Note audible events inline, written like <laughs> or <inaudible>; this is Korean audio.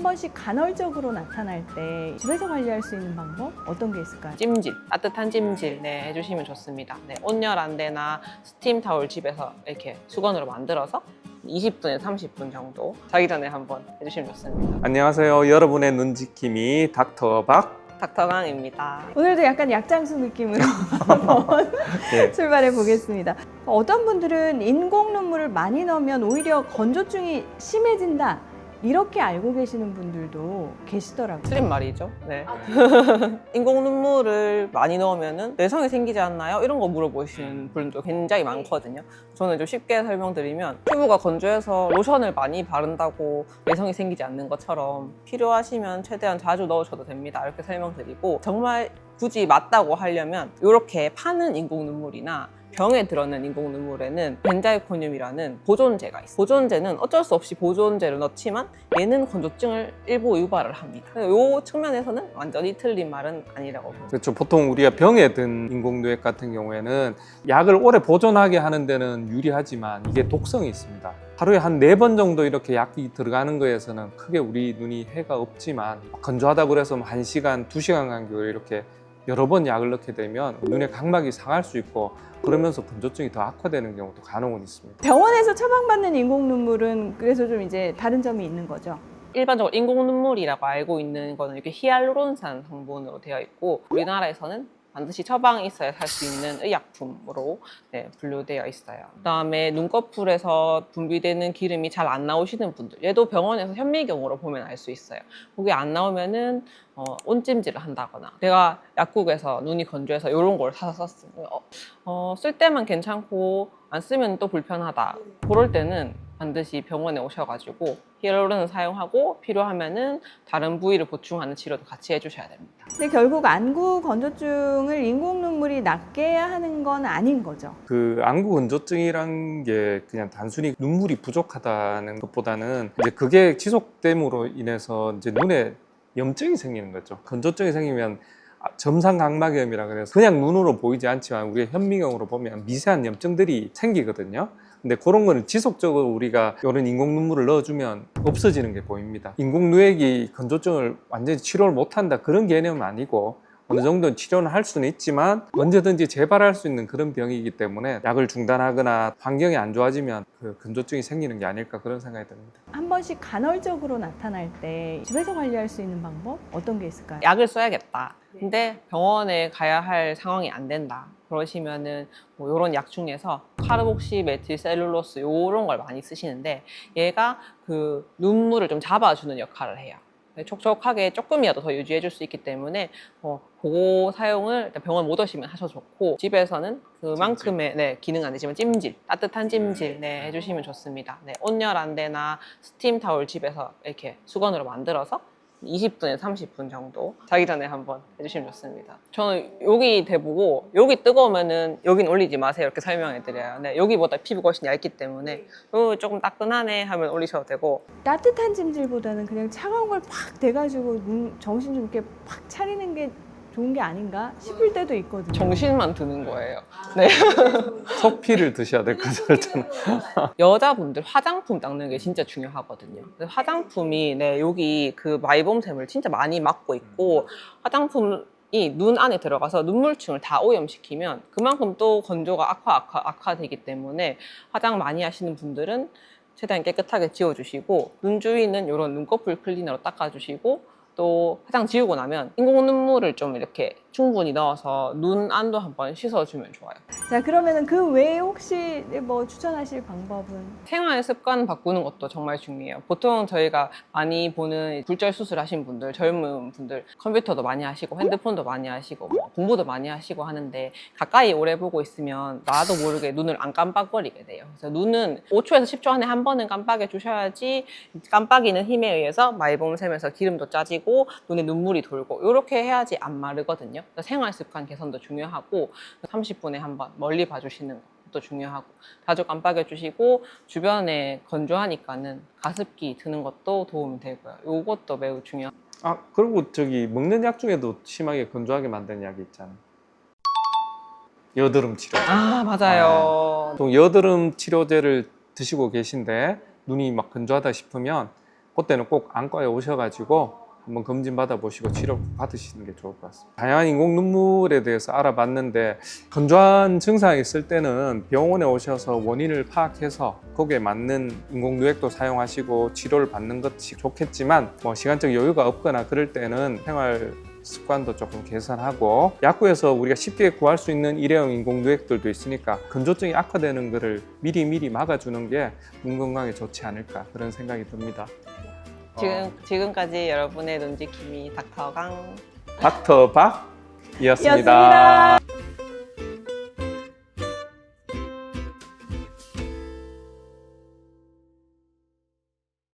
한 번씩 간헐적으로 나타날 때 집에서 관리할 수 있는 방법 어떤 게 있을까요? 찜질, 따뜻한 찜질 네, 해주시면 좋습니다. 네, 온열 안대나 스팀 타올 집에서 이렇게 수건으로 만들어서 20분에서 30분 정도 자기 전에 한번 해주시면 좋습니다. 안녕하세요. 여러분의 눈지킴이 닥터 박. 닥터강입니다. 오늘도 약간 약장수 느낌으로 <laughs> 한번 예. 출발해 보겠습니다. 어떤 분들은 인공 눈물을 많이 넣으면 오히려 건조증이 심해진다. 이렇게 알고 계시는 분들도 계시더라고요. 틀린 말이죠. 네. <laughs> 인공 눈물을 많이 넣으면 내성이 생기지 않나요? 이런 거 물어보시는 분도 굉장히 많거든요. 저는 좀 쉽게 설명드리면 피부가 건조해서 로션을 많이 바른다고 내성이 생기지 않는 것처럼 필요하시면 최대한 자주 넣으셔도 됩니다. 이렇게 설명드리고 정말 굳이 맞다고 하려면 이렇게 파는 인공 눈물이나 병에 들어있는 인공 눈물에는 벤자이코늄이라는 보존제가 있어요. 보존제는 어쩔 수 없이 보존제를 넣지만 얘는 건조증을 일부 유발을 합니다. 이 측면에서는 완전히 틀린 말은 아니라고 봅니다. 그렇죠. 보통 우리가 병에 든 인공누액 같은 경우에는 약을 오래 보존하게 하는 데는 유리하지만 이게 독성이 있습니다. 하루에 한 네 번 정도 이렇게 약이 들어가는 거에서는 크게 우리 눈이 해가 없지만 건조하다 그래서 뭐한 시간, 두 시간 간격으로 이렇게 여러 번 약을 넣게 되면 눈의 각막이 상할 수 있고 그러면서 건조증이 더 악화되는 경우도 간혹은 있습니다. 병원에서 처방받는 인공 눈물은 그래서 좀 이제 다른 점이 있는 거죠. 일반적으로 인공 눈물이라고 알고 있는 거는 이렇게 히알루론산 성분으로 되어 있고 우리나라에서는 반드시 처방이 있어야 살 수 있는 의약품으로 네, 분류되어 있어요. 그다음에 눈꺼풀에서 분비되는 기름이 잘 안 나오시는 분들, 얘도 병원에서 현미경으로 보면 알 수 있어요. 그게 안 나오면은 어, 온찜질을 한다거나 내가 약국에서 눈이 건조해서 이런 걸 사서 썼어요. 어, 어, 쓸 때만 괜찮고 안 쓰면 또 불편하다. 그럴 때는 반드시 병원에 오셔가지고 히알루론을 사용하고 필요하면은 다른 부위를 보충하는 치료도 같이 해주셔야 됩니다. 근데 결국 안구 건조증을 인공 눈물이 낫게 하는 건 아닌 거죠. 그 안구 건조증이란 게 그냥 단순히 눈물이 부족하다는 것보다는 이제 그게 지속됨으로 인해서 이제 눈에 염증이 생기는 거죠. 건조증이 생기면 아, 점상 각막염이라 그래서 그냥 눈으로 보이지 않지만 우리가 현미경으로 보면 미세한 염증들이 생기거든요. 근데 그런 거는 지속적으로 우리가 이런 인공 눈물을 넣어주면 없어지는 게 보입니다. 인공 누액이 건조증을 완전히 치료를 못한다 그런 개념은 아니고 어느 정도는 치료는 할 수는 있지만 언제든지 재발할 수 있는 그런 병이기 때문에 약을 중단하거나 환경이 안 좋아지면 그 건조증이 생기는 게 아닐까 그런 생각이 듭니다. 한 번씩 간헐적으로 나타날 때 집에서 관리할 수 있는 방법 어떤 게 있을까요? 약을 써야겠다. 근데 병원에 가야 할 상황이 안 된다. 그러시면은 뭐 이런 약 중에서 카르복시 메틸 셀룰로스 이런 걸 많이 쓰시는데 얘가 그 눈물을 좀 잡아주는 역할을 해요. 네, 촉촉하게 조금이라도 더 유지해 줄 수 있기 때문에 어, 그거 사용을 병원 못 오시면 하셔도 좋고 집에서는 그만큼의 네, 기능 안 되지만 찜질 따뜻한 찜질 네, 해주시면 좋습니다. 네, 온열 안대나 스팀 타올 집에서 이렇게 수건으로 만들어서 20분에서 30분 정도 자기 전에 한번 해주시면 좋습니다. 저는 여기 대보고 여기 뜨거우면은 여긴 올리지 마세요 이렇게 설명해 드려요. 네, 여기보다 피부가 훨씬 얇기 때문에 여기 조금 따끈하네 하면 올리셔도 되고 따뜻한 찜질보다는 그냥 차가운 걸 팍 대가지고 눈, 정신 좀 이렇게 팍 차리는 게 좋은 게 아닌가 싶을 때도 있거든요. 정신만 드는 거예요. 네. <laughs> 석피를 드셔야 될 거죠. 저는. <laughs> 여자분들 화장품 닦는 게 진짜 중요하거든요. 근데 화장품이 네, 여기 그 마이봄샘을 진짜 많이 막고 있고 화장품 이 눈 안에 들어가서 눈물층을 다 오염시키면 그만큼 또 건조가 악화, 악화, 악화되기 때문에 화장 많이 하시는 분들은 최대한 깨끗하게 지워주시고 눈 주위는 이런 눈꺼풀 클리너로 닦아주시고 또 화장 지우고 나면 인공 눈물을 좀 이렇게 충분히 넣어서 눈 안도 한번 씻어주면 좋아요. 자 그러면은 그 외에 혹시 뭐 추천하실 방법은 생활 습관 바꾸는 것도 정말 중요해요. 보통 저희가 많이 보는 굴절 수술하신 분들, 젊은 분들 컴퓨터도 많이 하시고 핸드폰도 많이 하시고 뭐 공부도 많이 하시고 하는데 가까이 오래 보고 있으면 나도 모르게 눈을 안 깜빡거리게 돼요. 그래서 눈은 5초에서 10초 안에 한 번은 깜빡여 주셔야지 깜빡이는 힘에 의해서 마이봄샘에서 기름도 짜지고 눈에 눈물이 돌고 이렇게 해야지 안 마르거든요. 그래서 생활 습관 개선도 중요하고 30분에 한 번 멀리 봐주시는 것도 중요하고 자주 깜빡여 주시고 주변에 건조하니까는 가습기 드는 것도 도움이 되고요. 이것도 매우 중요합니다. 아 그리고 저기 먹는 약 중에도 심하게 건조하게 만드는 약이 있잖아요. 여드름 치료. 아 맞아요. 보통 여드름 치료제를 드시고 계신데 눈이 막 건조하다 싶으면 그때는 꼭 안과에 오셔가지고 한번 검진 받아보시고 치료 받으시는 게 좋을 것 같습니다. 다양한 인공 눈물에 대해서 알아봤는데 건조한 증상이 있을 때는 병원에 오셔서 원인을 파악해서 거기에 맞는 인공 누액도 사용하시고 치료를 받는 것이 좋겠지만 뭐 시간적 여유가 없거나 그럴 때는 생활 습관도 조금 개선하고 약국에서 우리가 쉽게 구할 수 있는 일회용 인공 누액들도 있으니까 건조증이 악화되는 것을 미리 미리 막아주는 게 눈 건강에 좋지 않을까 그런 생각이 듭니다. 지금 지금까지 여러분의 눈지킴이 닥터강 닥터 박이었습니다. 이었습니다.